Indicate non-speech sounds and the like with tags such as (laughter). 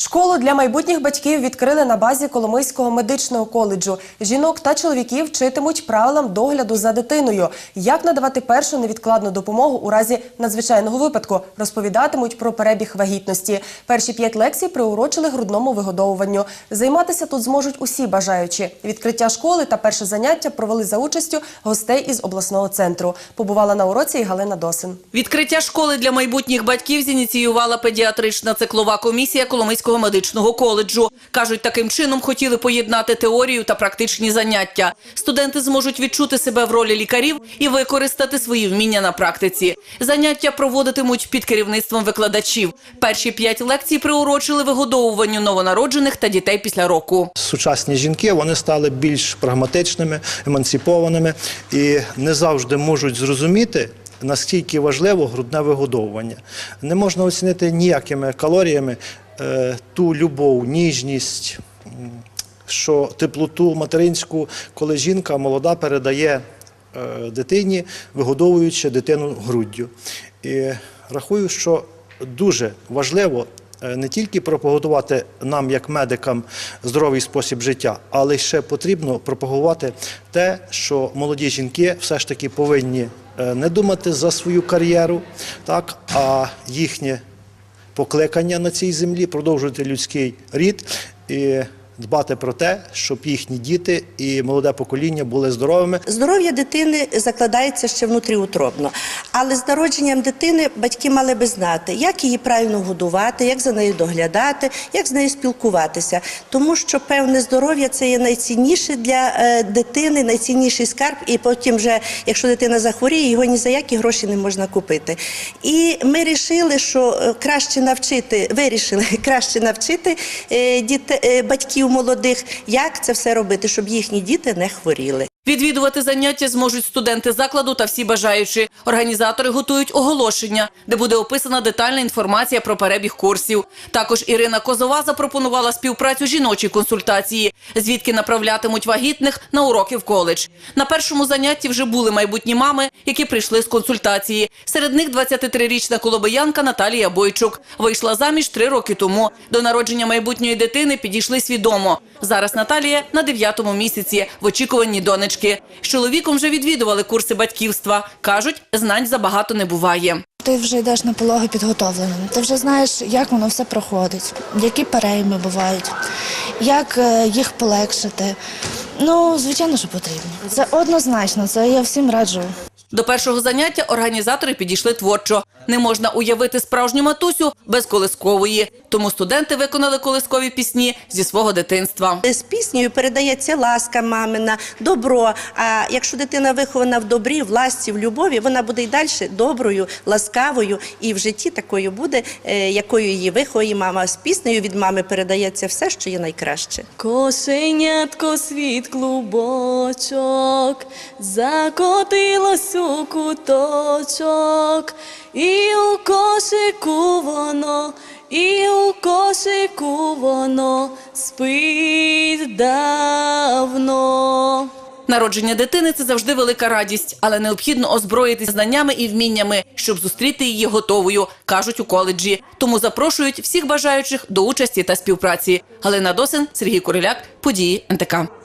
Школу для майбутніх батьків відкрили на базі Коломийського медичного коледжу. Жінок та чоловіків вчитимуть правилам догляду за дитиною. Як надавати першу невідкладну допомогу у разі надзвичайного випадку, розповідатимуть про перебіг вагітності. Перші п'ять лекцій приурочили грудному вигодовуванню. Займатися тут зможуть усі бажаючі. Відкриття школи та перше заняття провели за участю гостей із обласного центру. Побувала на уроці і Галина Досин. Відкриття школи для майбутніх батьків зініціювала педіатрична циклова комісія Коломийського медичного коледжу. Кажуть, таким чином хотіли поєднати теорію та практичні заняття. Студенти зможуть відчути себе в ролі лікарів і використати свої вміння на практиці. Заняття проводитимуть під керівництвом викладачів. Перші п'ять лекцій приурочили вигодовуванню новонароджених та дітей після року. Сучасні жінки вони стали більш прагматичними, емансипованими і не завжди можуть зрозуміти. Наскільки важливо грудне вигодовування. Не можна оцінити ніякими калоріями е, ту любов, ніжність, що теплоту материнську, коли жінка молода передає е, дитині, вигодовуючи дитину груддю. І рахую, що дуже важливо е, не тільки пропагувати нам, як медикам, здоровий спосіб життя, але ще потрібно пропагувати те, що молоді жінки все ж таки повинні не думати за свою кар'єру, так, а їхнє покликання на цій землі, продовжувати людський рід. І дбати про те, щоб їхні діти і молоде покоління були здоровими. Здоров'я дитини закладається ще внутріутробно, але з народженням дитини батьки мали би знати, як її правильно годувати, як за нею доглядати, як з нею спілкуватися. Тому що певне здоров'я це є найцінніше для е, дитини, найцінніший скарб. І потім, вже, якщо дитина захворіє, його ні за які гроші не можна купити. І ми вирішили, що е, краще навчити, вирішили (laughs) краще навчити е, діте- молодих, як це все робити, щоб їхні діти не хворіли. Відвідувати заняття зможуть студенти закладу та всі бажаючі. Організатори готують оголошення, де буде описана детальна інформація про перебіг курсів. Також Ірина Козова запропонувала співпрацю жіночій консультації, звідки направлятимуть вагітних на уроки в коледж. На першому занятті вже були майбутні мами, які прийшли з консультації. Серед них 23-річна колобиянка Наталія Бойчук. Вийшла заміж три роки тому. До народження майбутньої дитини підійшли свідомо. Зараз Наталія на дев'ятому місяці в очікуванні донечки. З чоловіком вже відвідували курси батьківства. Кажуть, знань забагато не буває. Ти вже йдеш на пологи підготовленим. Ти вже знаєш, як воно все проходить, які перейми бувають, як е, їх полегшити. Ну, звичайно, що потрібно. Це однозначно, це я всім раджу. До першого заняття організатори підійшли творчо. Не можна уявити справжню матусю без колискової. Тому студенти виконали колискові пісні зі свого дитинства. З піснею передається ласка мамина, добро. А якщо дитина вихована в добрі, в ласці, в любові, вона буде й далі доброю, ласкавою і в житті такою буде, е, якою її виховує мама. З піснею від мами передається все, що є найкраще. Кошенятко світ клубочок, закотилось у куточок, і у кошику воно, і у кошику воно спить давно. Народження дитини це завжди велика радість, але необхідно озброїтися знаннями і вміннями, щоб зустріти її готовою, кажуть у коледжі. Тому запрошують всіх бажаючих до участі та співпраці. Галина Досин, Сергій Куриляк, події НТК.